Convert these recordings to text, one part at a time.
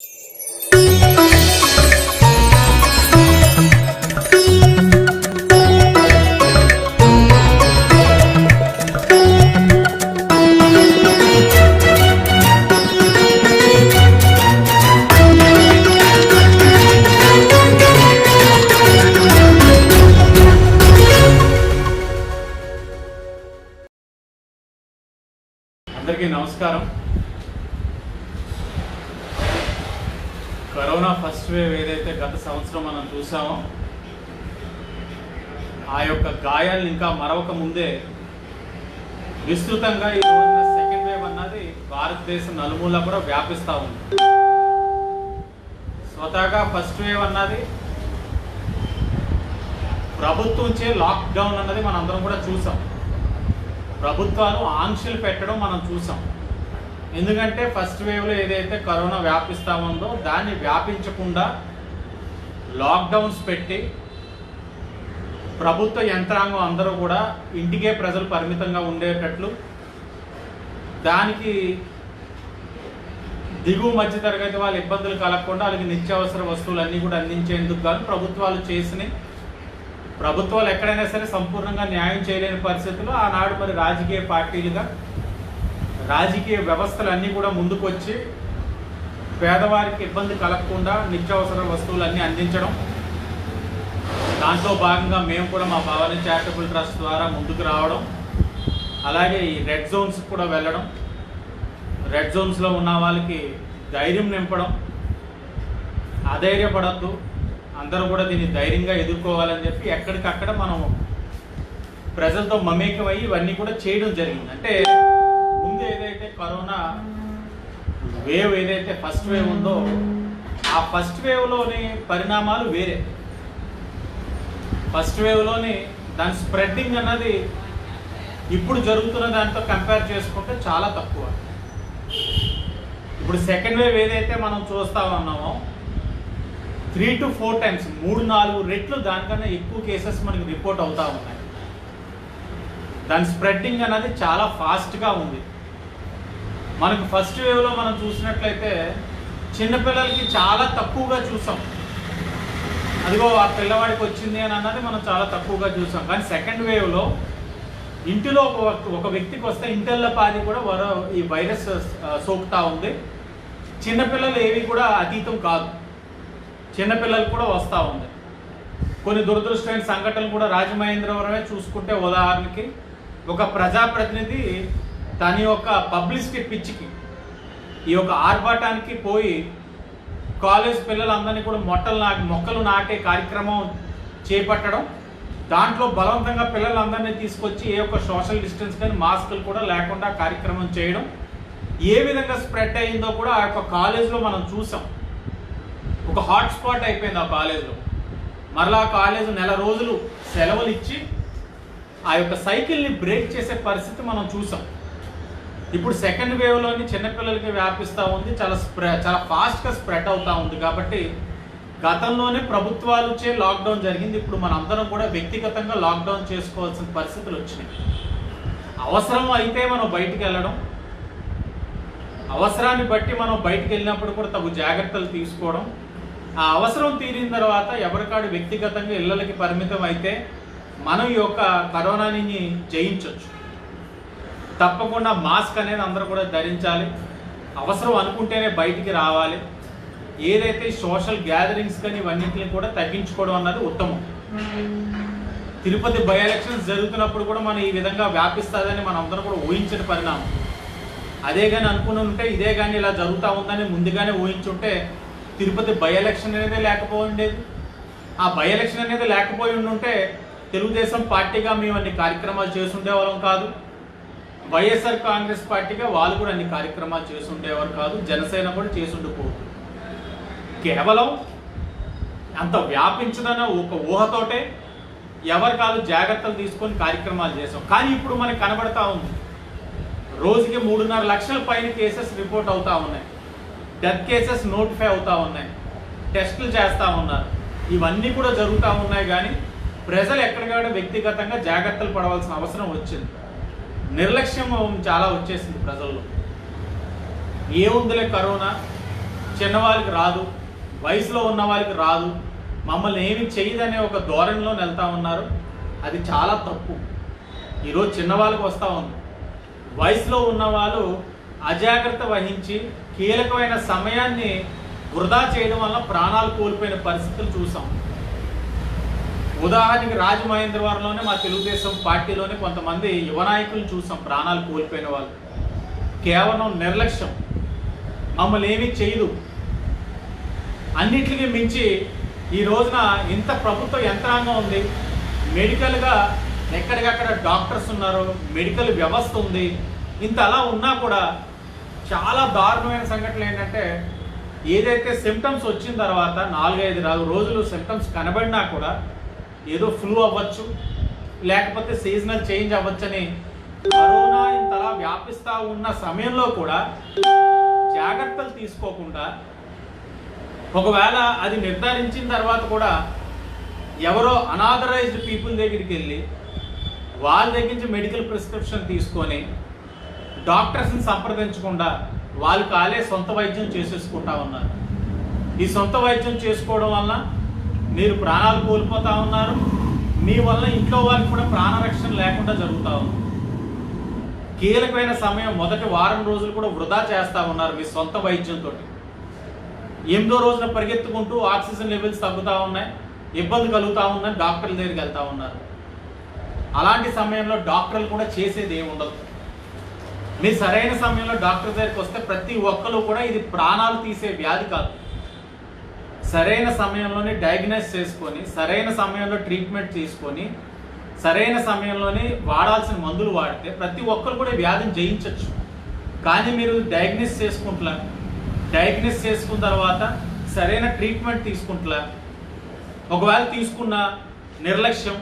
అందరికీ ఆ యొక్క గాయాలను ఇంకా మరవక ముందే విస్తృతంగా ఈ రోజున సెకండ్ వేవ్ అన్నది భారతదేశం నలుమూల కూడా వ్యాపిస్తూ ఉంది. స్వతహాగా ఫస్ట్ వేవ్ అన్నది ప్రభుత్వంచే లాక్డౌన్ అన్నది మనం అందరం కూడా చూసాం. ప్రభుత్వాలు ఆంక్షలు పెట్టడం మనం చూసాం. ఎందుకంటే ఫస్ట్ వేవ్లో ఏదైతే కరోనా వ్యాపిస్తా ఉందో దాన్ని వ్యాపించకుండా లాక్డౌన్స్ పెట్టి ప్రభుత్వ యంత్రాంగం అందరూ కూడా ఇంటికే ప్రజలు పరిమితంగా ఉండేటట్లు దానికి దిగువ మధ్య తరగతి వాళ్ళ ఇబ్బందులు కలగకుండా వాళ్ళకి నిత్యావసర వస్తువులన్నీ కూడా అందించేందుకు కాదు ప్రభుత్వాలు చేసిన ప్రభుత్వాలు ఎక్కడైనా సరే సంపూర్ణంగా న్యాయం చేయలేని పరిస్థితుల్లో ఆనాడు మరి రాజకీయ పార్టీలుగా రాజకీయ వ్యవస్థలు అన్నీ కూడా ముందుకొచ్చి పేదవారికి ఇబ్బంది కలగకుండా నిత్యావసర వస్తువులన్నీ అందించడం దాంట్లో భాగంగా మేము కూడా మా భవానీ చారిటబుల్ ట్రస్ట్ ద్వారా ముందుకు రావడం అలాగే ఈ రెడ్ జోన్స్ కూడా వెళ్ళడం రెడ్ జోన్స్లో ఉన్న వాళ్ళకి ధైర్యం నింపడం అధైర్యపడద్దు అందరూ కూడా దీన్ని ధైర్యంగా ఎదుర్కోవాలని చెప్పి ఎక్కడికక్కడ మనం ప్రజలతో మమేకమై ఇవన్నీ కూడా చేయడం జరిగింది. అంటే ముందు ఏదైతే కరోనా వేవ్ ఏదైతే ఫస్ట్ వేవ్ ఉందో ఆ ఫస్ట్ వేవ్లోని పరిణామాలు వేరే. ఫస్ట్ వేవ్లోని దాని స్ప్రెడ్డింగ్ అన్నది ఇప్పుడు జరుగుతున్న దాంతో కంపేర్ చేసుకుంటే చాలా తక్కువ. ఇప్పుడు సెకండ్ వేవ్ ఏదైతే మనం చూస్తా ఉన్నామో త్రీ టు ఫోర్ టైమ్స్ మూడు నాలుగు రెట్లు దానికన్నా ఎక్కువ కేసెస్ మనకి రిపోర్ట్ అవుతూ ఉన్నాయి. దాని స్ప్రెడ్డింగ్ అనేది చాలా ఫాస్ట్గా ఉంది. మనకు ఫస్ట్ వేవ్లో మనం చూసినట్లయితే చిన్నపిల్లలకి చాలా తక్కువగా చూసాం. అదిగో ఆ పిల్లవాడికి వచ్చింది అని అన్నది మనం చాలా తక్కువగా చూసాం. కానీ సెకండ్ వేవ్లో ఇంటిలో ఒక- ఒక వ్యక్తికి వస్తే ఇంటల్ల పాది కూడా వర ఈ వైరస్ సోకుతా ఉంది. చిన్నపిల్లలు ఏవి కూడా అతీతం కాదు. చిన్నపిల్లలు కూడా వస్తూ ఉంది. కొన్ని దురదృష్టమైన సంఘటనలు కూడా రాజమహేంద్రవరమే చూసుకుంటే ఉదాహరణకి ఒక ప్రజాప్రతినిధి తన యొక్క పబ్లిసిటీ పిచ్చికి ఈ యొక్క ఆర్భాటానికి పోయి కాలేజ్ పిల్లలందరినీ కూడా మొట్టలు నాటి మొక్కలు నాటే కార్యక్రమం చేపట్టడం. దాంట్లో బలవంతంగా పిల్లలందరినీ తీసుకొచ్చి ఏ ఒక్క సోషల్ డిస్టెన్స్ కానీ మాస్కులు కూడా లేకుండా కార్యక్రమం చేయడం. ఏ విధంగా స్ప్రెడ్ అయిందో కూడా ఆ యొక్క కాలేజ్లో మనం చూసాం. ఒక హాట్ స్పాట్ అయిపోయింది ఆ కాలేజ్లో. మరలా ఆ కాలేజ్ నెల రోజులు సెలవులు ఇచ్చి ఆ యొక్క సైకిల్ని బ్రేక్ చేసే పరిస్థితి మనం చూసాం. ఇప్పుడు సెకండ్ వేవ్లోని చిన్నపిల్లలకి వ్యాపిస్తూ ఉంది చాలా స్ప్రె చాలా ఫాస్ట్గా స్ప్రెడ్ అవుతూ ఉంది కాబట్టి గతంలోనే ప్రభుత్వాలు చే లాక్డౌన్ జరిగింది ఇప్పుడు మనందరం కూడా వ్యక్తిగతంగా లాక్డౌన్ చేసుకోవాల్సిన పరిస్థితులు వచ్చినాయి. అవసరం అయితే మనం బయటికి వెళ్ళడం అవసరాన్ని బట్టి మనం బయటికి వెళ్ళినప్పుడు కూడా తగు జాగ్రత్తలు తీసుకోవడం ఆ అవసరం తీరిన తర్వాత ఎవరికాడు వ్యక్తిగతంగా ఇళ్ళకి పరిమితం అయితే మనం ఈ యొక్క కరోనాని జయించవచ్చు తప్పకుండా మాస్క్ అనేది అందరూ కూడా ధరించాలి. అవసరం అనుకుంటేనే బయటికి రావాలి. ఏదైతే సోషల్ గ్యాదరింగ్స్ కానీ ఇవన్నింటిని కూడా తగ్గించుకోవడం అన్నది ఉత్తమం. తిరుపతి బై ఎలక్షన్స్ జరుగుతున్నప్పుడు కూడా మనం ఈ విధంగా వ్యాపిస్తుందని మనం అందరం కూడా ఊహించిన పరిణామం. అదే కానీ అనుకుని ఉంటే ఇదే కానీ ఇలా జరుగుతూ ఉందని ముందుగానే ఊహించుంటే తిరుపతి బై ఎలక్షన్ అనేది లేకపోయి ఉండేది ఆ బై ఎలక్షన్ అనేది లేకపోయి ఉండుంటే తెలుగుదేశం పార్టీగా మేము అన్ని కార్యక్రమాలు చేసుండేవాళ్ళం కాదు. వైఎస్ఆర్ కాంగ్రెస్ పార్టీగా వాళ్ళు కూడా అన్ని కార్యక్రమాలు చేస్తుండేవారు కాదు జనసేన కూడా చేసుండిపోదు కేవలం అంత వ్యాపించదన్న ఒక ఊహతోటే ఎవరి కాదు జాగ్రత్తలు తీసుకొని కార్యక్రమాలు చేసాం. కానీ ఇప్పుడు మనకి కనబడతా ఉంది. రోజుకి మూడున్నర లక్షల పైన కేసెస్ రిపోర్ట్ అవుతా ఉన్నాయి. డెత్ కేసెస్ నోటిఫై అవుతా ఉన్నాయి. టెస్టులు చేస్తూ ఉన్నారు. ఇవన్నీ కూడా జరుగుతూ ఉన్నాయి కానీ ప్రజలు ఎక్కడికాడ వ్యక్తిగతంగా జాగ్రత్తలు పడవలసిన అవసరం వచ్చింది. నిర్లక్ష్యం చాలా వచ్చేసింది ప్రజల్లో. ఏముందిలే కరోనా? చిన్నవాళ్ళకి రాదు వయసులో ఉన్న వాళ్ళకి రాదు మమ్మల్ని ఏమి చేయదనే ఒక ధోరణిలో వెళ్తా ఉన్నారు. అది చాలా తప్పు. ఈరోజు చిన్నవాళ్ళకి వస్తూ ఉంది. వయసులో ఉన్న వాళ్ళు అజాగ్రత్త వహించి కీలకమైన సమయాన్ని వృధా చేయడం వల్ల ప్రాణాలు కోల్పోయిన పరిస్థితులు చూసాం. ఉదాహరణకి రాజమహేంద్రవరంలోనే మా తెలుగుదేశం పార్టీలోనే కొంతమంది యువ నాయకులను చూసాం. ప్రాణాలు కోల్పోయిన వాళ్ళు. కేవలం నిర్లక్ష్యం. మమ్మల్ని ఏమీ చేయదు. అన్నిటికీ మించి ఈ రోజున ఇంత ప్రభుత్వ యంత్రాంగం ఉంది. మెడికల్గా ఎక్కడికక్కడ డాక్టర్స్ ఉన్నారు. మెడికల్ వ్యవస్థ ఉంది. ఇంత అలా ఉన్నా కూడా చాలా దారుణమైన సంఘటనలు ఏంటంటే ఏదైతే సిమ్టమ్స్ వచ్చిన తర్వాత నాలుగైదు రోజులు సిమ్టమ్స్ కనబడినా కూడా ఏదో ఫ్లూ అవ్వచ్చు లేకపోతే సీజనల్ చేంజ్ అవ్వచ్చని కరోనా ఇంతలా వ్యాపిస్తూ ఉన్న సమయంలో కూడా జాగ్రత్తలు తీసుకోకుండా ఒకవేళ అది నిర్ధారించిన తర్వాత కూడా ఎవరో అనాథరైజ్డ్ పీపుల్ దగ్గరికి వెళ్ళి వాళ్ళ దగ్గర నుంచి మెడికల్ ప్రిస్క్రిప్షన్ తీసుకొని డాక్టర్స్ని సంప్రదించకుండా వాళ్ళు కాలే సొంత వైద్యం చేసేసుకుంటా ఉన్నారు. ఈ సొంత వైద్యం చేసుకోవడం వల్ల మీరు ప్రాణాలు కోల్పోతూ ఉన్నారు. మీ వల్ల ఇంట్లో వాళ్ళకి కూడా ప్రాణరక్షణ లేకుండా జరుగుతూ ఉంది. కీలకమైన సమయం మొదటి వారం రోజులు కూడా వృధా చేస్తూ ఉన్నారు మీ సొంత వైద్యంతో ఎనిమిదో రోజున పరిగెత్తుకుంటూ ఆక్సిజన్ లెవెల్స్ తగ్గుతూ ఉన్నాయి. ఇబ్బంది కలుగుతూ ఉందని డాక్టర్ల దగ్గరికి వెళ్తూ ఉన్నారు. అలాంటి సమయంలో డాక్టర్లు కూడా చేసేది ఏమి ఉండదు. మీరు సరైన సమయంలో డాక్టర్ దగ్గరికి వస్తే ప్రతి ఒక్కరు కూడా ఇది ప్రాణాలు తీసే వ్యాధి కాదు. సరైన సమయంలోనే డయాగ్నైజ్ చేసుకొని సరైన సమయంలో ట్రీట్మెంట్ తీసుకొని సరైన సమయంలోనే వాడాల్సిన మందులు వాడితే ప్రతి ఒక్కరు కూడా వ్యాధిని జయించవచ్చు కానీ మీరు డయాగ్నైజ్ చేసుకుంటున్నారు డయాగ్నైజ్ చేసుకున్న తర్వాత సరైన ట్రీట్మెంట్ తీసుకుంటున్నా ఒకవేళ తీసుకున్న నిర్లక్ష్యం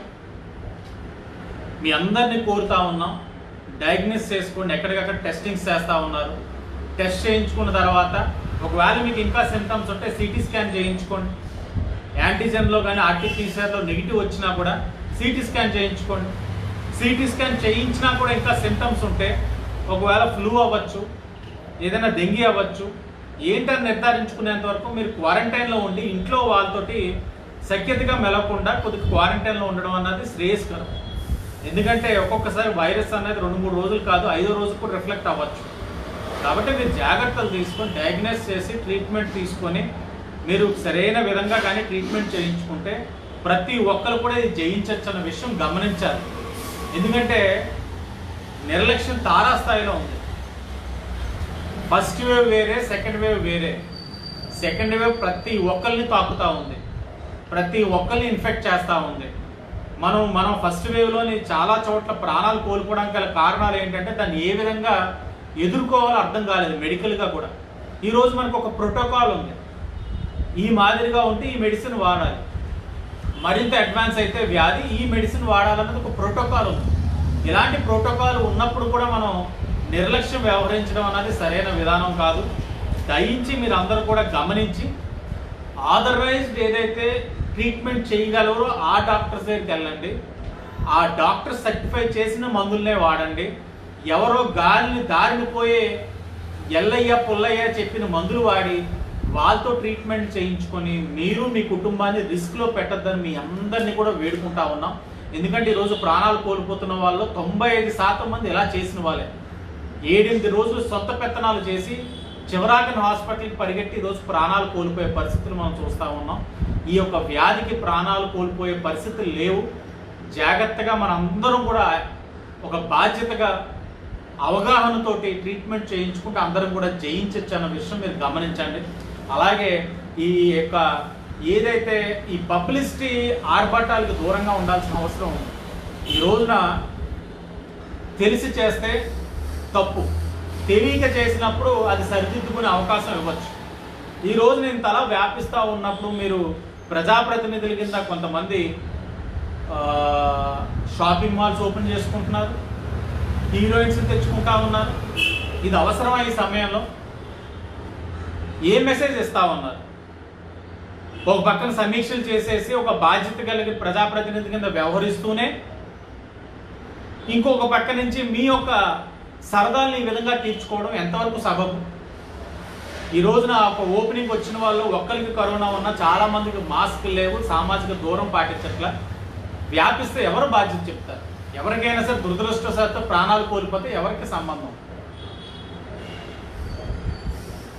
మీ అందరినీ కోరుతా ఉన్నాం డయాగ్నైజ్ చేసుకోండి ఎక్కడికక్కడ టెస్టింగ్స్ చేస్తూ ఉన్నారు. టెస్ట్ చేయించుకున్న తర్వాత ఒకవేళ మీకు ఇంకా సిమ్టమ్స్ ఉంటే సిటీ స్కాన్ చేయించుకోండి. యాంటీజెన్లో కానీ ఆర్టీపీసీఆర్లో నెగిటివ్ వచ్చినా కూడా సిటీ స్కాన్ చేయించుకోండి. సిటీ స్కాన్ చేయించినా కూడా ఇంకా సిమ్టమ్స్ ఉంటే ఒకవేళ ఫ్లూ అవ్వచ్చు ఏదైనా డెంగీ అవ్వచ్చు ఏంటని నిర్ధారించుకునేంత వరకు మీరు క్వారంటైన్లో ఉండి ఇంట్లో వాళ్ళతోటి సఖ్యతగా మెలకుండా కొద్దిగా క్వారంటైన్లో ఉండడం అన్నది శ్రేయస్కరం. ఎందుకంటే ఒక్కొక్కసారి వైరస్ అనేది రెండు మూడు రోజులు కాదు ఐదో రోజు కూడా రిఫ్లెక్ట్ అవ్వచ్చు. కాబట్టి మీరు జాగ్రత్తలు తీసుకొని డయాగ్నైజ్ చేసి ట్రీట్మెంట్ తీసుకొని మీరు సరైన విధంగా కానీ ట్రీట్మెంట్ చేయించుకుంటే ప్రతి ఒక్కరు కూడా ఇది జయించవచ్చు అన్న విషయం గమనించాలి. ఎందుకంటే నిర్లక్ష్యం తారాస్థాయిలో ఉంది. ఫస్ట్ వేవ్ వేరే సెకండ్ వేవ్ వేరే. సెకండ్ వేవ్ ప్రతి ఒక్కరిని తాకుతూ ఉంది. ప్రతి ఒక్కరిని ఇన్ఫెక్ట్ చేస్తూ ఉంది. మనం మనం ఫస్ట్ వేవ్లోని చాలా చోట్ల ప్రాణాలు కోల్పోవడానికి గల కారణాలు ఏంటంటే దాన్ని ఏ విధంగా ఎదుర్కోవాలో అర్థం కాలేదు మెడికల్గా కూడా. ఈరోజు మనకు ఒక ప్రోటోకాల్ ఉంది. ఈ మాదిరిగా ఉంటే ఈ మెడిసిన్ వాడాలి. మరింత అడ్వాన్స్ అయితే వ్యాధి ఈ మెడిసిన్ వాడాలన్నది ఒక ప్రోటోకాల్ ఉంది. ఇలాంటి ప్రోటోకాల్ ఉన్నప్పుడు కూడా మనం నిర్లక్ష్యం వ్యవహరించడం అనేది సరైన విధానం కాదు. దయించి మీరు అందరూ కూడా గమనించి ఆథరైజ్డ్ ఏదైతే ట్రీట్మెంట్ చేయగలరో ఆ డాక్టర్స్ దగ్గరికి వెళ్ళండి. ఆ డాక్టర్ సర్టిఫై చేసిన మందులనే వాడండి. ఎవరో గాలిని దారిని పోయే ఎల్లయ్య పుల్లయ్య చెప్పిన మందులు వాడి వాళ్ళతో ట్రీట్మెంట్ చేయించుకొని మీరు మీ కుటుంబాన్ని రిస్క్లో పెట్టద్దని మీ అందరినీ కూడా వేడుకుంటా ఉన్నాం. ఎందుకంటే ఈరోజు ప్రాణాలు కోల్పోతున్న వాళ్ళు తొంభై ఐదు శాతం మంది ఇలా చేసిన వాళ్ళే. ఏడెనిమిది రోజులు సొంత పెత్తనాలు చేసి చివరాకని హాస్పిటల్కి పరిగెట్టి ఈరోజు ప్రాణాలు కోల్పోయే పరిస్థితులు మనం చూస్తూ ఉన్నాం. ఈ యొక్క వ్యాధికి ప్రాణాలు కోల్పోయే పరిస్థితులు లేవు. జాగ్రత్తగా మనందరం కూడా ఒక బాధ్యతగా అవగాహనతోటి ట్రీట్మెంట్ చేయించుకుంటే అందరం కూడా జయించవచ్చు అన్న విషయం మీరు గమనించండి. అలాగే ఈ యొక్క ఏదైతే ఈ పబ్లిసిటీ ఆర్భాటాలకు దూరంగా ఉండాల్సిన అవసరం ఉంది ఈ రోజున తెలిసి చేస్తే తప్పు. తెలియక చేసినప్పుడు అది సరిదిద్దుకునే అవకాశం ఇవ్వచ్చు. ఈరోజు నేను తల వ్యాపిస్తూ ఉన్నప్పుడు మీరు ప్రజాప్రతినిధుల కింద కొంతమంది షాపింగ్ మాల్స్ ఓపెన్ చేసుకుంటున్నారు. హీరోయిన్స్ తెచ్చుకుంటా ఉన్నారు. ఇది అవసరమా ఈ సమయంలో ఏ మెసేజ్ ఇస్తా ఉన్నారు? ఒక పక్కన సమీక్షలు చేసేసి ఒక బాధ్యత కలిగి ప్రజాప్రతినిధి కింద వ్యవహరిస్తూనే ఇంకొక పక్క నుంచి మీ యొక్క సరదాల్ని ఈ విధంగా తీర్చుకోవడం ఎంతవరకు సబబు? ఈ రోజున ఒక ఓపెనింగ్ వచ్చిన వాళ్ళు ఒక్కరికి కరోనా ఉన్నా చాలా మందికి మాస్క్ లేవు సామాజిక దూరం పాటించట్ల. వ్యాపిస్తే ఎవరు బాధ్యత చెప్తారు? ఎవరికైనా సరే దురదృష్టవశాత్తు ప్రాణాలు కోల్పోతే ఎవరికి సంబంధం?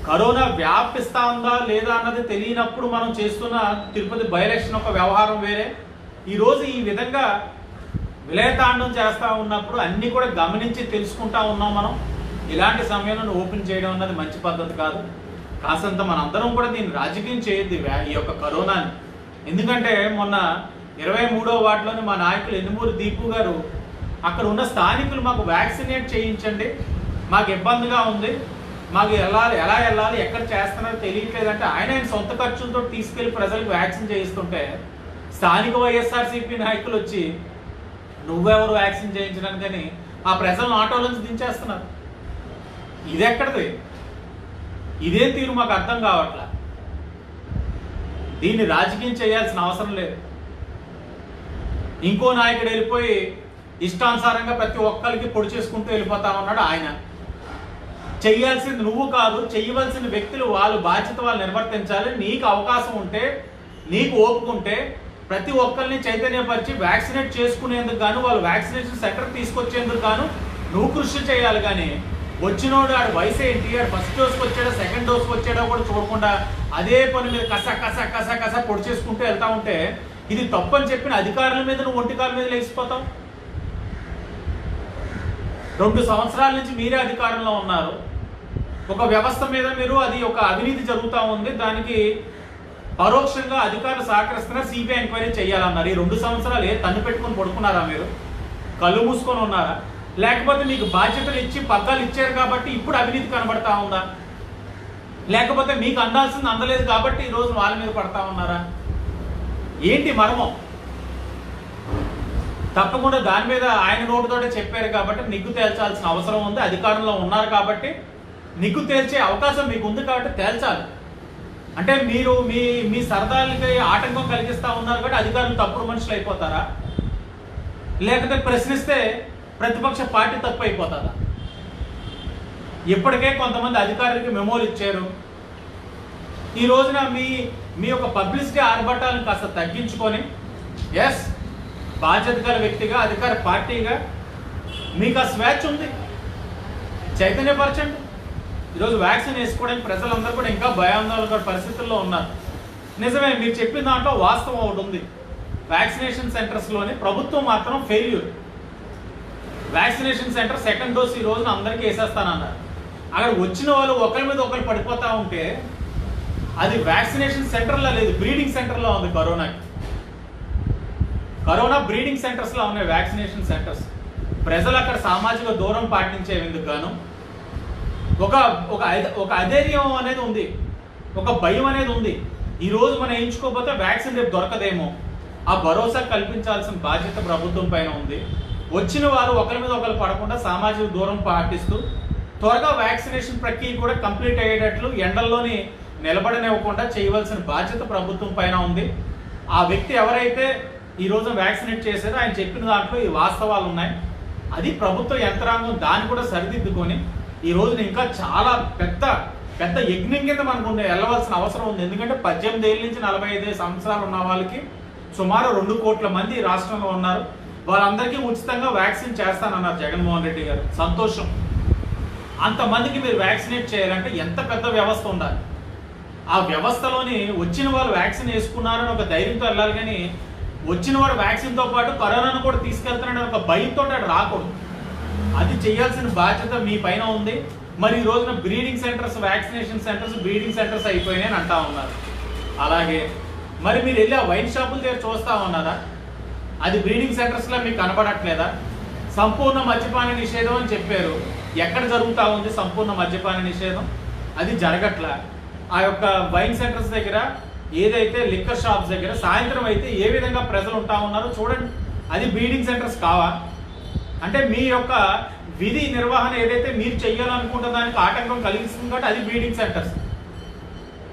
కరోనా వ్యాపిస్తా ఉందా లేదా అన్నది తెలియనప్పుడు మనం చేస్తున్న తిరుపతి బయలక్షన్ ఒక వ్యవహారం వేరే. ఈరోజు ఈ విధంగా విలయతాండం చేస్తూ ఉన్నప్పుడు అన్నీ కూడా గమనించి తెలుసుకుంటా ఉన్నాం మనం. ఇలాంటి సమయంలో ఓపెన్ చేయడం అన్నది మంచి పద్ధతి కాదు. కాసంత మనందరం కూడా దీన్ని రాజకీయం చేయొద్దు వ్యా- ఈ యొక్క కరోనాని. ఎందుకంటే మొన్న ఇరవై మూడో వార్డులోని మా నాయకులు ఎన్నుమూరు దీపు గారు అక్కడ ఉన్న స్థానికులు మాకు వ్యాక్సినేట్ చేయించండి. మాకు ఇబ్బందిగా ఉంది. మాకు వెళ్ళాలి ఎలా వెళ్ళాలి ఎక్కడ చేస్తున్నారో తెలియట్లేదంటే ఆయన ఆయన సొంత ఖర్చులతో తీసుకెళ్ళి ప్రజలకు వ్యాక్సిన్ చేయిస్తుంటే స్థానిక వైఎస్ఆర్సీపీ నాయకులు వచ్చి నువ్వెవరు వ్యాక్సిన్ చేయించడానికని ఆ ప్రజలను ఆటోల నుంచి దించేస్తున్నారు. ఇది ఎక్కడిది ఇదే తీరు మాకు అర్థం కావట్లా? దీన్ని రాజకీయం చేయాల్సిన అవసరం లేదు. ఇంకో నాయకుడు వెళ్ళిపోయి ఇష్టానుసారంగా ప్రతి ఒక్కరికి పొడి చేసుకుంటూ వెళ్ళిపోతా ఉన్నాడు ఆయన. చెయ్యాల్సింది నువ్వు కాదు చెయ్యవలసిన వ్యక్తులు వాళ్ళు బాధ్యత వాళ్ళు నిర్వర్తించాలి. నీకు అవకాశం ఉంటే నీకు ఓపుకుంటే ప్రతి ఒక్కరిని చైతన్యపరిచి వ్యాక్సినేట్ చేసుకునేందుకు గాను వాళ్ళు వ్యాక్సినేషన్ సెంటర్ తీసుకొచ్చేందుకు గాను నువ్వు కృషి చేయాలి కానీ వచ్చినోడు ఆడు వయసు ఏంటి? ఆడు ఫస్ట్ డోస్కి వచ్చాడో సెకండ్ డోస్కి వచ్చాడో కూడా చూడకుండా అదే పని మీద కస కస కస కస పొడి చేసుకుంటూ వెళ్తా ఉంటే ఇది తప్పని చెప్పిన అధికారుల మీద నువ్వు ఒంటికాల మీద లేచిపోతావు? రెండు సంవత్సరాల నుంచి మీరే అధికారంలో ఉన్నారు. ఒక వ్యవస్థ మీద మీరు అది ఒక అవినీతి జరుగుతూ ఉంది. దానికి పరోక్షంగా అధికారులు సహకరిస్తున్న సిబిఐ ఎంక్వైరీ చేయాలన్నారు. ఈ రెండు సంవత్సరాలు ఏ తన్ను పెట్టుకొని పడుకున్నారా మీరు? కళ్ళు మూసుకొని ఉన్నారా? లేకపోతే మీకు బాధ్యతలు ఇచ్చి పగ్గాలు ఇచ్చారు కాబట్టి ఇప్పుడు అవినీతి కనబడతా ఉందా? లేకపోతే మీకు అందాల్సింది అందలేదు కాబట్టి ఈ రోజు వాళ్ళ మీద పడతా ఉన్నారా? ఏంటి మర్మం? తప్పకుండా దాని మీద ఆయన నోటితోటే చెప్పారు కాబట్టి నిగ్గు తేల్చాల్సిన అవసరం ఉంది అధికారంలో ఉన్నారు కాబట్టి నిగ్గు తేల్చే అవకాశం మీకు ఉంది కాబట్టి తేల్చాలి. అంటే మీరు మీ మీ సరదాలకి ఆటంకం కలిగిస్తా ఉన్నారు కాబట్టి అధికారులు తప్పుడు మనుషులు అయిపోతారా? లేకపోతే ప్రశ్నిస్తే ప్రతిపక్ష పార్టీ తప్పు అయిపోతుందా? ఇప్పటికే కొంతమంది అధికారులకి మెమోలు ఇచ్చారు. ఈ రోజున మీ మీ యొక్క పబ్లిసిటీ ఆర్భటాలను కాస్త తగ్గించుకొని ఎస్ బాధ్యత గల వ్యక్తిగా అధికార పార్టీగా మీకు ఆ స్వేచ్ఛ ఉంది. చైతన్యపరచండి. ఈరోజు వ్యాక్సిన్ వేసుకోవడానికి ప్రజలందరూ కూడా ఇంకా భయాందోళన పరిస్థితుల్లో ఉన్నారు. నిజమే మీరు చెప్పిన దాంట్లో వాస్తవం ఒకటి ఉంది. వ్యాక్సినేషన్ సెంటర్స్లోని ప్రభుత్వం మాత్రం failure vaccination centre second dose ఈ రోజున అందరికీ వేసేస్తానన్నారు. అక్కడ వచ్చిన వాళ్ళు ఒకరి మీద ఒకరు పడిపోతూ ఉంటే అది వ్యాక్సినేషన్ సెంటర్లో లేదు బ్రీడింగ్ సెంటర్లో ఉంది కరోనాకి కరోనా బ్రీడింగ్ సెంటర్స్లో ఉన్నాయి వ్యాక్సినేషన్ సెంటర్స్ ప్రజలు అక్కడ సామాజిక దూరం పాటించేందుకు గాను ఒక ఒక ఐద- ఒక అధైర్యం అనేది ఉంది. ఒక భయం అనేది ఉంది. ఈరోజు మనం వేయించుకోకపోతే వ్యాక్సిన్ రేపు దొరకదేమో. ఆ భరోసా కల్పించాల్సిన బాధ్యత ప్రభుత్వం పైన ఉంది. వచ్చిన వారు ఒకరి మీద ఒకరు పడకుండా సామాజిక దూరం పాటిస్తూ త్వరగా వ్యాక్సినేషన్ ప్రక్రియ కూడా కంప్లీట్ అయ్యేటట్లు ఎండల్లోని నిలబడనివ్వకుండా చేయవలసిన బాధ్యత ప్రభుత్వం పైన ఉంది. ఆ వ్యక్తి ఎవరైతే ఈ రోజు వ్యాక్సినేట్ చేశారో ఆయన చెప్పిన దాంట్లో ఈ వాస్తవాలు ఉన్నాయి. అది ప్రభుత్వ యంత్రాంగం దాన్ని కూడా సరిదిద్దుకొని ఈ రోజున ఇంకా చాలా పెద్ద పెద్ద యజ్ఞం కింద మనకు ఉండే వెళ్ళవలసిన అవసరం ఉంది. ఎందుకంటే పద్దెనిమిది ఏళ్ళ నుంచి నలభై ఐదు సంవత్సరాలు ఉన్న వాళ్ళకి సుమారు రెండు కోట్ల మంది రాష్ట్రంలో ఉన్నారు. వాళ్ళందరికీ ఉచితంగా వ్యాక్సిన్ చేస్తానన్నారు జగన్మోహన్ రెడ్డి గారు. సంతోషం. అంతమందికి మీరు వ్యాక్సినేట్ చేయాలంటే ఎంత పెద్ద వ్యవస్థ ఉండాలి? ఆ వ్యవస్థలోని వచ్చిన వాళ్ళు వ్యాక్సిన్ వేసుకున్నారని ఒక ధైర్యంతో వెళ్ళాలి కానీ వచ్చిన వాడు వ్యాక్సిన్తో పాటు కరోనాను కూడా తీసుకెళ్తున్నాడని ఒక భయంతో అటు రాకూడదు. అది చేయాల్సిన బాధ్యత మీ పైన ఉంది. మరి ఈ రోజున breeding centres vaccination centres breeding centres అయిపోయినాయి అని అంటా ఉన్నారు. అలాగే మరి మీరు వెళ్ళి ఆ వైన్ షాపుల దగ్గర చూస్తా ఉన్నారా? అది బ్రీడింగ్ సెంటర్స్లో మీకు కనబడట్లేదా? సంపూర్ణ మద్యపాన నిషేధం అని చెప్పారు. ఎక్కడ జరుగుతూ ఉంది సంపూర్ణ మద్యపాన నిషేధం? అది జరగట్లా? ఆ యొక్క వైన్ సెంటర్స్ దగ్గర ఏదైతే లిక్కర్ షాప్స్ దగ్గర సాయంత్రం అయితే ఏ విధంగా ప్రజలు ఉంటా ఉన్నారో చూడండి. అది బ్రీడింగ్ సెంటర్స్ కావా? అంటే మీ యొక్క విధి నిర్వహణ ఏదైతే మీరు చెయ్యాలనుకుంటున్న దానికి ఆటంకం కలిగిస్తుంది కాబట్టి అది బ్రీడింగ్ సెంటర్స్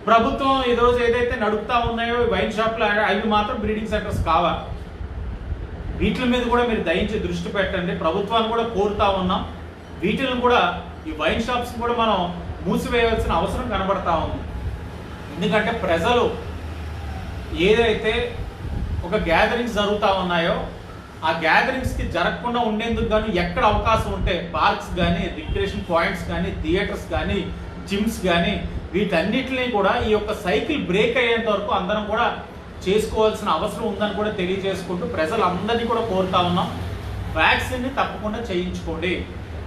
ప్రభుత్వం ఈరోజు ఏదైతే నడుపుతా ఉన్నాయో వైన్ షాప్లు అవి మాత్రం బ్రీడింగ్ సెంటర్స్ కావా? వీటి మీద కూడా మీరు దయించి దృష్టి పెట్టండి. ప్రభుత్వాన్ని కూడా కోరుతా ఉన్నాం. వీటిని కూడా ఈ వైన్ షాప్స్ కూడా మనం మూసివేయవలసిన అవసరం కనబడతా ఉంది. ఎందుకంటే ప్రజలు ఏదైతే ఒక గ్యాదరింగ్స్ జరుగుతూ ఉన్నాయో ఆ గ్యాదరింగ్స్కి జరగకుండా ఉండేందుకు కానీ ఎక్కడ అవకాశం ఉంటే పార్క్స్ కానీ రిక్రియేషన్ పాయింట్స్ కానీ థియేటర్స్ కానీ జిమ్స్ కానీ వీటన్నిటిని కూడా ఈ యొక్క సైకిల్ బ్రేక్ అయ్యేంత వరకు అందరం కూడా చేసుకోవాల్సిన అవసరం ఉందని కూడా తెలియజేసుకుంటూ ప్రజలందరినీ కూడా కోరుతా ఉన్నాం. వ్యాక్సిన్ని తప్పకుండా చేయించుకోండి.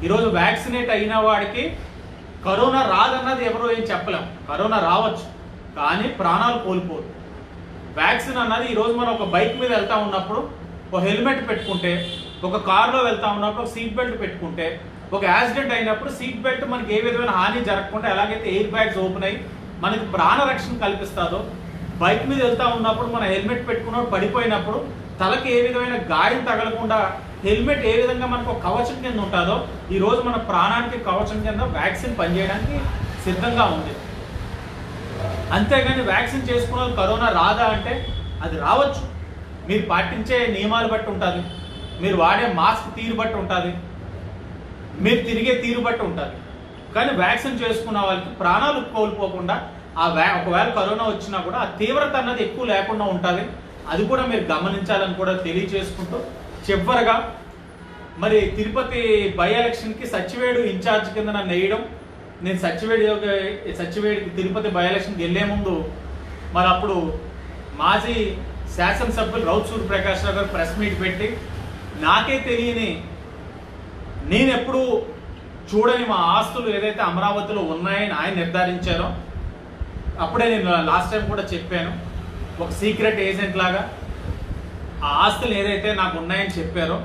ఈరోజు వ్యాక్సినేట్ అయిన వాడికి కరోనా రాదన్నది ఎవరో ఏం చెప్పలేం. కరోనా రావచ్చు కానీ ప్రాణాలు కోల్పోదు. వ్యాక్సిన్ అన్నది ఈరోజు మనం ఒక బైక్ మీద వెళ్తా ఉన్నప్పుడు ఒక హెల్మెట్ పెట్టుకుంటే ఒక కార్లో వెళ్తా ఉన్నప్పుడు ఒక సీట్ బెల్ట్ పెట్టుకుంటే ఒక యాక్సిడెంట్ అయినప్పుడు సీట్ బెల్ట్ మనకి ఏ విధమైన హాని జరగకుండా ఎలాగైతే ఎయిర్ బ్యాగ్స్ ఓపెన్ అయ్యి మనకి ప్రాణ రక్షణ బైక్ మీద వెళ్తా ఉన్నప్పుడు మన హెల్మెట్ పెట్టుకున్నప్పుడు పడిపోయినప్పుడు తలకి ఏ విధమైన గాయం తగలకుండా హెల్మెట్ ఏ విధంగా మనకు కవచం కింద ఉంటుందో ఈరోజు మన ప్రాణానికి కవచం కింద వ్యాక్సిన్ పనిచేయడానికి సిద్ధంగా ఉంది. అంతేగాని వ్యాక్సిన్ చేసుకున్న వాళ్ళు కరోనా రాదా అంటే అది రావచ్చు. మీరు పాటించే నియమాలు బట్టి ఉంటుంది. మీరు వాడే మాస్క్ తీరు బట్టి ఉంటుంది. మీరు తిరిగే తీరు బట్టి ఉంటుంది. కానీ వ్యాక్సిన్ చేసుకున్న వాళ్ళకి ప్రాణాలు కోల్పోకుండా ఆ వ్యా ఒకవేళ కరోనా వచ్చినా కూడా ఆ తీవ్రత అన్నది ఎక్కువ లేకుండా ఉంటుంది. అది కూడా మీరు గమనించాలని కూడా తెలియజేసుకుంటూ చివరగా మరి తిరుపతి బై ఎలక్షన్కి సచివేడు ఇన్ఛార్జ్ కింద నన్ను వేయడం. నేను సచివేడి సచివేడికి తిరుపతి బై ఎలక్షన్కి వెళ్ళే ముందు మరి అప్పుడు మాజీ శాసనసభ్యులు రౌత్ సూర్య ప్రకాష్ రావు గారు ప్రెస్ మీట్ పెట్టి నాకే తెలియని నేను చూడని మా ఆస్తులు ఏదైతే అమరావతిలో ఉన్నాయని ఆయన నిర్ధారించారో అప్పుడే నేను లాస్ట్ టైం కూడా చెప్పాను. ఒక సీక్రెట్ ఏజెంట్ లాగా ఆ ఆస్తులు ఏదైతే నాకు ఉన్నాయని చెప్పారో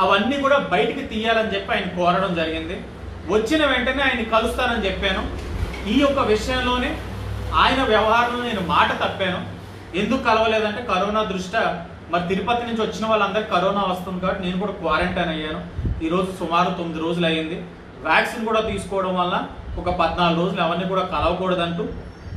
అవన్నీ కూడా బయటికి తీయాలని చెప్పి ఆయన కోరడం జరిగింది. వచ్చిన వెంటనే ఆయన కలుస్తానని చెప్పాను. ఈ యొక్క విషయంలోనే ఆయన వ్యవహారంలో నేను మాట తప్పాను. ఎందుకు కలవలేదంటే కరోనా దృష్ట్యా మరి తిరుపతి నుంచి వచ్చిన వాళ్ళందరికీ కరోనా వస్తుంది కాబట్టి నేను కూడా క్వారంటైన్ అయ్యాను. ఈరోజు సుమారు తొమ్మిది రోజులు అయ్యింది. వ్యాక్సిన్ కూడా తీసుకోవడం వల్ల ఒక పద్నాలుగు రోజులు అవన్నీ కూడా కలవకూడదంటూ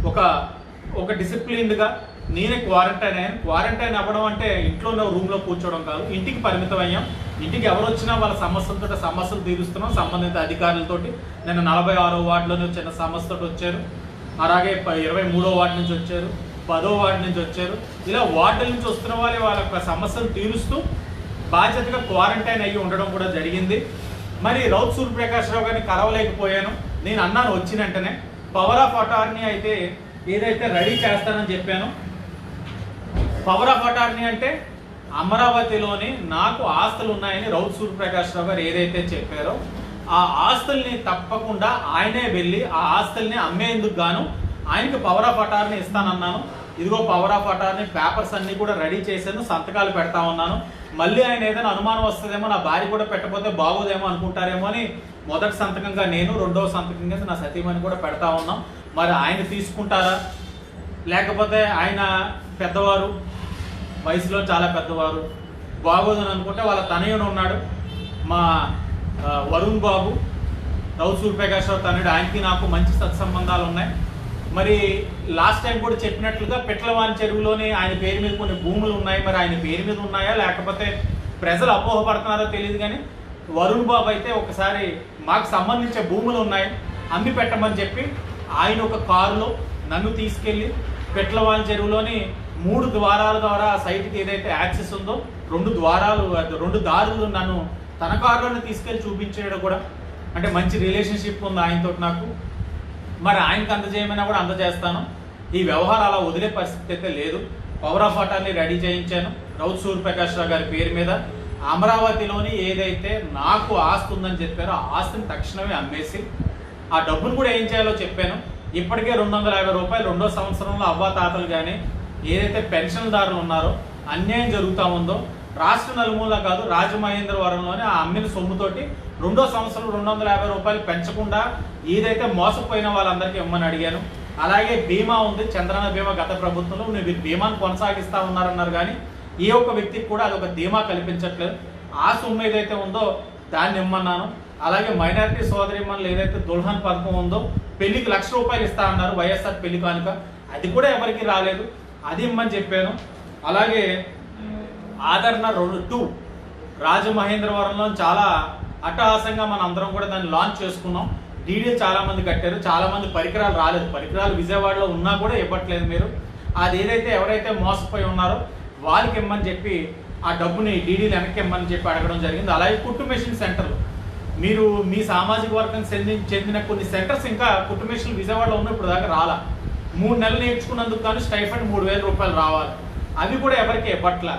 ఒక ఒక డిసిప్లిన్గా నేనే క్వారంటైన్ అయ్యాను. క్వారంటైన్ అవ్వడం అంటే ఇంట్లోనే రూమ్లో కూర్చోవడం కాదు. ఇంటికి పరిమితం అయ్యాం. ఇంటికి ఎవరు వచ్చినా వాళ్ళ సమస్యలతో సమస్యలు తీరుస్తున్నాం. సంబంధిత అధికారులతోటి. నేను నలభై ఆరో వార్డులోనే చిన్న సమస్యతో వచ్చారు. అలాగే ఇరవై మూడో వార్డు నుంచి వచ్చారు. పదో వార్డు నుంచి వచ్చారు. ఇలా వార్డుల నుంచి వస్తున్న వాళ్ళే వాళ్ళ యొక్క సమస్యలు తీరుస్తూ బాధ్యతగా క్వారంటైన్ అయ్యి ఉండడం కూడా జరిగింది. మరి రౌత్ సూర్యప్రకాష్ రావు గారిని కలవలేకపోయాను. నేను అన్నాను వచ్చిన వెంటనే పవర్ ఆఫ్ అటార్నీ అయితే ఏదైతే రెడీ చేస్తానని చెప్పాను పవర్ ఆఫ్ అటార్నీ అంటే అమరావతిలోని నాకు ఆస్తులు ఉన్నాయని రౌత్ సూర్యప్రకాష్ రావు గారు ఏదైతే చెప్పారో ఆ ఆస్తుల్ని తప్పకుండా ఆయనే వెళ్ళి ఆ ఆస్తుల్ని అమ్మేందుకు గాను ఆయనకి పవర్ ఆఫ్ అటార్నీ ఇస్తానన్నాను. ఇదిగో పవర్ ఆఫ్ అటార్నీ పేపర్స్ అన్ని కూడా రెడీ చేశాను సంతకాలు పెడతా ఉన్నాను. మళ్ళీ ఆయన ఏదైనా అనుమానం వస్తుందేమో నా భార్య కూడా పెట్టకపోతే బాగోదేమో అనుకుంటారేమో అని మొదటి సంతకంగా నేను రెండవ సంతకంగా నా సతీమణి కూడా పెడతా ఉన్నాం. మరి ఆయన తీసుకుంటారా? లేకపోతే ఆయన పెద్దవారు వయసులో చాలా పెద్దవారు. బాగోదని అనుకుంటే వాళ్ళ తనయుడు ఉన్నాడు. మా వరుణ్ బాబు రౌ సూర్యప్రకాశ్రావు తనయుడు. ఆయనకి నాకు మంచి సత్సంబంధాలు ఉన్నాయి. మరి లాస్ట్ టైం కూడా చెప్పినట్లుగా పెట్లవాని చెరువులోనే ఆయన పేరు మీద కొన్ని భూములు ఉన్నాయి. మరి ఆయన పేరు మీద ఉన్నాయా? లేకపోతే ప్రజలు అపోహపడుతున్నారో తెలియదు కానీ వరుణ్ బాబు అయితే ఒకసారి మాకు సంబంధించిన భూములు ఉన్నాయి. అమ్మి పెట్టమని చెప్పి ఆయన ఒక కారులో నన్ను తీసుకెళ్ళి పెట్లవాని చెరువులోని మూడు ద్వారాల ద్వారా ఆ సైట్కి ఏదైతే యాక్సెస్ ఉందో రెండు ద్వారాలు రెండు దారులు నన్ను తన కారులోనే తీసుకెళ్ళి చూపించాడు కూడా. అంటే మంచి రిలేషన్షిప్ ఉంది ఆయనతో నాకు. మరి ఆయనకు అందజేయమైనా కూడా అందజేస్తాను ఈ వ్యవహారం అలా వదిలే పరిస్థితి అయితే లేదు. పవర్ ఆఫ్ అటార్నీ రెడీ చేయించాను. రౌత్ సూర్యప్రకాష్ రావు గారి పేరు మీద. అమరావతిలోని ఏదైతే నాకు ఆస్తి ఉందని చెప్పారో ఆ ఆస్తిని తక్షణమే అమ్మేసి ఆ డబ్బును కూడా ఏం చేయాలో చెప్పాను. ఇప్పటికే రెండు వందల యాభై రూపాయలు రెండో సంవత్సరంలో అవ్వాతాతలు కానీ ఏదైతే పెన్షన్దారులు ఉన్నారో అన్యాయం జరుగుతూ ఉందో రాష్ట్ర నలుమూల కాదు రాజమహేంద్రవరంలోనే ఆ అమ్మిన సొమ్ముతోటి రెండో సంవత్సరం రెండు వందల యాభై రూపాయలు పెంచకుండా ఏదైతే మోసపోయిన వాళ్ళందరికీ ఇమ్మని అడిగాను. అలాగే బీమా ఉంది చంద్రన బీమా గత ప్రభుత్వంలో మీరు బీమాను కొనసాగిస్తూ ఉన్నారన్నారు కానీ ఏ ఒక్క వ్యక్తికి కూడా అది ఒక ధీమా కల్పించట్లేదు. ఆ సొమ్ము ఏదైతే ఉందో దాన్ని ఇమ్మన్నాను. అలాగే మైనారిటీ సోదరిమణులు ఏదైతే దుల్హన్ పథకం ఉందో పెళ్ళికి లక్ష రూపాయలు ఇస్తా అన్నారు వైఎస్ఆర్ పెళ్ళి కానుక. అది కూడా ఎవరికి రాలేదు. అది ఇమ్మని చెప్పాను. అలాగే ఆదరణ రెండు టూ. రాజమహేంద్రవరంలో చాలా అట్టహాసంగా మన అందరం కూడా దాన్ని లాంచ్ చేసుకున్నాం. డీడీలు చాలామంది కట్టారు. చాలామంది పరికరాలు రాలేదు. పరికరాలు విజయవాడలో ఉన్నా కూడా ఇవ్వట్లేదు మీరు. అది ఏదైతే ఎవరైతే మోసపోయి ఉన్నారో వాళ్ళకి ఇమ్మని చెప్పి ఆ డబ్బుని డీడీలు వెనక్కి ఇమ్మని చెప్పి అడగడం జరిగింది. అలాగే కుట్టు మెషిన్ సెంటర్లు. మీరు మీ సామాజిక వర్గం చెంది చెందిన కొన్ని సెంటర్స్ ఇంకా కుట్టు మెషిన్లు విజయవాడలో ఉన్న ఇప్పుడు దాకా రాలా. మూడు నెలలు నేర్చుకున్నందుకు కానీ స్టైఫండ్ మూడు వేల రూపాయలు రావాలి. అవి కూడా ఎవరికి ఇవ్వట్ల?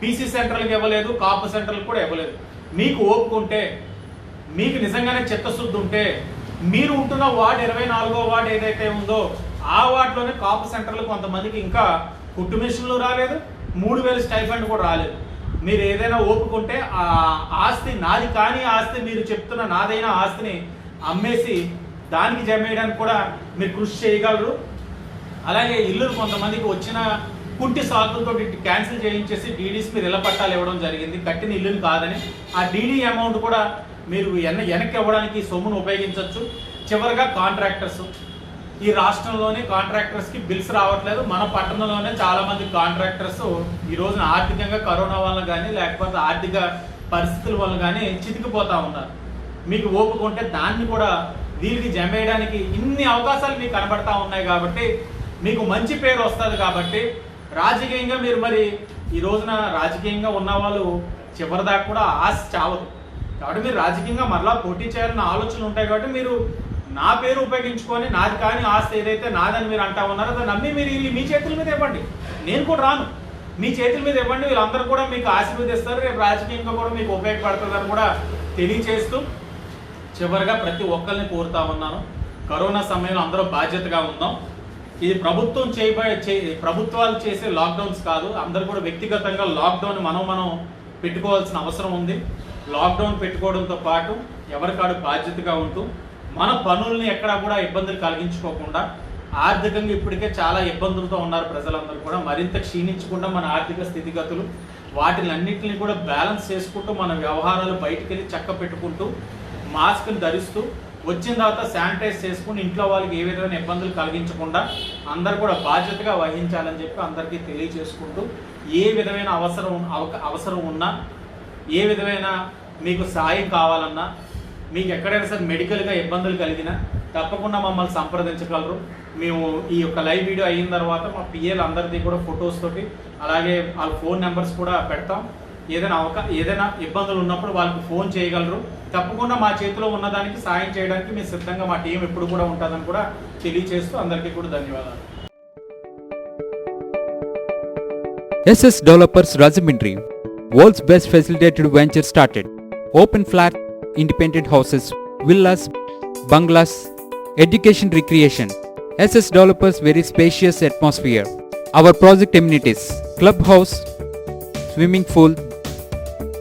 పీసీ సెంటర్లకు ఇవ్వలేదు కాపు సెంటర్లకు కూడా ఇవ్వలేదు. మీకు ఓపుకుంటే మీకు నిజంగానే చిత్తశుద్ధి ఉంటే మీరు ఉంటున్న వార్డు ఇరవై నాలుగో వార్డు ఏదైతే ఉందో ఆ వార్డులోనే కాపు సెంటర్లు కొంతమందికి ఇంకా కుట్టు మిషన్లు రాలేదు మూడు వేలు స్టైఫండ్ కూడా రాలేదు. మీరు ఏదైనా ఓపుకుంటే ఆ ఆస్తి నాది కాని ఆస్తి మీరు చెప్తున్న నాదైన ఆస్తిని అమ్మేసి దానికి జమేయడానికి కూడా మీరు కృషి చేయగలరు. అలాగే ఇల్లు కొంతమందికి వచ్చిన కుంటి సాకులతో క్యాన్సిల్ చేయించేసి డీడీస్ మీరు పట్టాలు ఇవ్వడం జరిగింది. కట్టిన ఇల్లుని కాదని ఆ డీడీ అమౌంట్ కూడా మీరు వెన వెనక్కి ఇవ్వడానికి సొమ్మును ఉపయోగించవచ్చు చివరిగా కాంట్రాక్టర్స్. ఈ రాష్ట్రంలోనే కాంట్రాక్టర్స్కి బిల్స్ రావట్లేదు. మన పట్టణంలోనే చాలామంది కాంట్రాక్టర్స్ ఈ రోజున ఆర్థికంగా కరోనా వల్ల కానీ లేకపోతే ఆర్థిక పరిస్థితుల వల్ల కానీ చితికిపోతూ ఉన్నారు. మీకు ఓపుకుంటే దాన్ని కూడా వీరికి జమేయడానికి ఇన్ని అవకాశాలు మీకు కనబడతా ఉన్నాయి కాబట్టి మీకు మంచి పేరు వస్తుంది కాబట్టి రాజకీయంగా మీరు మరి ఈ రోజున రాజకీయంగా ఉన్న వాళ్ళు చివరిదాకా కూడా ఆశ చావదు. కాబట్టి మీరు రాజకీయంగా మరలా పోటీ చేయాలన్న ఆలోచనలు ఉంటాయి కాబట్టి మీరు నా పేరు ఉపయోగించుకొని నాది కానీ ఆస్తి ఏదైతే నాదని మీరు అంటా ఉన్నారో దాన్ని నమ్మి మీరు మీ చేతుల మీద ఇవ్వండి. నేను కూడా రాను. మీ చేతుల మీద ఇవ్వండి. వీళ్ళందరూ కూడా మీకు ఆశీర్వదిస్తారు. రేపు రాజకీయంగా కూడా మీకు ఉపయోగపడుతుందని కూడా తెలియచేస్తూ చివరిగా ప్రతి ఒక్కరిని కోరుతా ఉన్నాను. కరోనా సమయంలో అందరూ బాధ్యతగా ఉందాం. ఇది ప్రభుత్వం చేయబడే చే- ప్రభుత్వాలు చేసే లాక్డౌన్స్ కాదు. అందరూ కూడా వ్యక్తిగతంగా లాక్డౌన్ మనం మనం పెట్టుకోవాల్సిన అవసరం ఉంది. లాక్డౌన్ పెట్టుకోవడంతో పాటు ఎవరికాడు బాధ్యతగా ఉంటూ మన పనుల్ని ఎక్కడా కూడా ఇబ్బందులు కలిగించుకోకుండా ఆర్థికంగా ఇప్పటికే చాలా ఇబ్బందులతో ఉన్నారు ప్రజలందరూ కూడా. మరింత క్షీణించకుండా మన ఆర్థిక స్థితిగతులు వాటిని అన్నింటిని కూడా బ్యాలెన్స్ చేసుకుంటూ మన వ్యవహారాలు బయటికి వెళ్ళి చక్క పెట్టుకుంటూ మాస్క్ని ధరిస్తూ వచ్చిన తర్వాత శానిటైజ్ చేసుకుని ఇంట్లో వాళ్ళకి ఏ విధమైన ఇబ్బందులు కలిగించకుండా అందరు కూడా బాధ్యతగా వహించాలని చెప్పి అందరికీ తెలియజేసుకుంటూ ఏ విధమైన అవసరం అవసరం ఉన్నా ఏ విధమైన మీకు సాయం కావాలన్నా మీకు ఎక్కడైనా సరే మెడికల్గా ఇబ్బందులు కలిగినా తప్పకుండా మమ్మల్ని సంప్రదించగలరు. మేము ఈ యొక్క లైవ్ వీడియో అయిన తర్వాత మా పిఎల్ అందరిది కూడా ఫొటోస్ తోటి అలాగే వాళ్ళ ఫోన్ నెంబర్స్ కూడా పెడతాం. ఏదైనా అవకా ఏదైనా ఇబ్బందులు ఉన్నప్పుడు వాళ్ళకి ఫోన్ చేయగలరు. తప్పకుండా మా చేతిలో ఉన్నదానికి సాయం చేయడానికి మేము సిద్ధంగా మా టీం ఎప్పుడు కూడా ఉంటుందని కూడా తెలియచేస్తూ అందరికీ కూడా ధన్యవాదాలు. SS developers Rajahmundry world's best facilitated venture started. Open flat independent houses villas bungalows education recreation. SS developers very spacious atmosphere. Our project amenities club house swimming pool